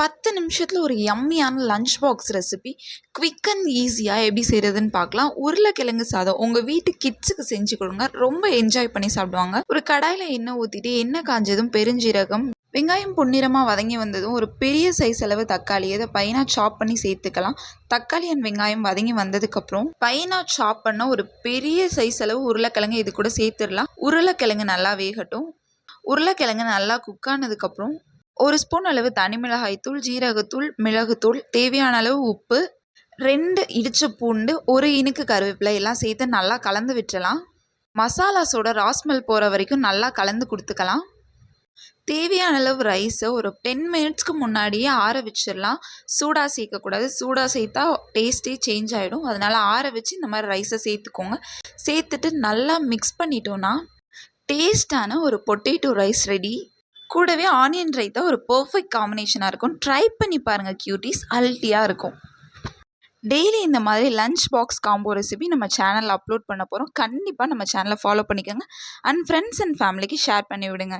பத்து நிமிஷத்தில் ஒரு யம்மியான lunch box recipe quick and ஈஸியாக எப்படி செய்கிறதுன்னு பார்க்கலாம். உருளைக்கிழங்கு சாதம். உங்கள் வீட்டு கிட்ஸுக்கு செஞ்சு கொடுங்க. ரொம்ப என்ஜாய் பண்ணி சாப்பிடுவாங்க. ஒரு கடாயில் எண்ணெய் ஊற்றிட்டு எண்ணெய் காஞ்சதும் பெருஞ்சீரகம் வெங்காயம் பொன்னிறமாக வதங்கி வந்ததும் ஒரு பெரிய சைஸ் அளவு தக்காளி அதை பையனாக சாப் பண்ணி சேர்த்துக்கலாம். தக்காளி அண்ட் வெங்காயம் வதங்கி வந்ததுக்கப்புறம் பையனாக சாப் பண்ண ஒரு பெரிய சைஸ் அளவு உருளைக்கிழங்கு இது கூட சேர்த்துடலாம். உருளைக்கிழங்கு நல்லா வேகட்டும். உருளைக்கிழங்கு நல்லா குக் ஆனதுக்கப்புறம் ஒரு ஸ்பூன் அளவு தனி மிளகாய்த்தூள் ஜீரகத்தூள் மிளகுத்தூள் தேவையான அளவு உப்பு ரெண்டு இடிச்ச பூண்டு ஒரு இனுக்கு கருவேப்பிலை எல்லாம் சேர்த்து நல்லா கலந்து விட்டுறலாம். மசாலாஸோட ராஸ்மெல் போகிற வரைக்கும் நல்லா கலந்து கொடுத்துக்கலாம். தேவையான அளவு ரைஸை ஒரு டென் மினிட்ஸ்க்கு முன்னாடியே ஆற வச்சிடலாம். சூடாக சேர்க்கக்கூடாது சூடாக சேர்த்தா டேஸ்ட்டே சேஞ்ச் ஆகிடும் அதனால் ஆற வச்சு இந்த மாதிரி ரைஸை சேர்த்துக்கோங்க. சேர்த்துட்டு நல்லா மிக்ஸ் பண்ணிட்டோன்னா டேஸ்டான ஒரு பொட்டேட்டோ ரைஸ் ரெடி கூடவே ஆனியன் ரைத்தா ஒரு பர்ஃபெக்ட் காம்பினேஷனாக இருக்கும். ட்ரை பண்ணி பாருங்கள் க்யூட்டீஸ் அல்ட்டியாக இருக்கும். டெய்லி இந்த மாதிரி லஞ்ச் பாக்ஸ் காம்போ ரெசிபி நம்ம சேனலில் அப்லோட் பண்ண போகிறோம் கண்டிப்பாக நம்ம சேனலை ஃபாலோ பண்ணிக்கோங்க. அண்ட் ஃப்ரெண்ட்ஸ் அண்ட் ஃபேமிலிக்கு ஷேர் பண்ணி விடுங்க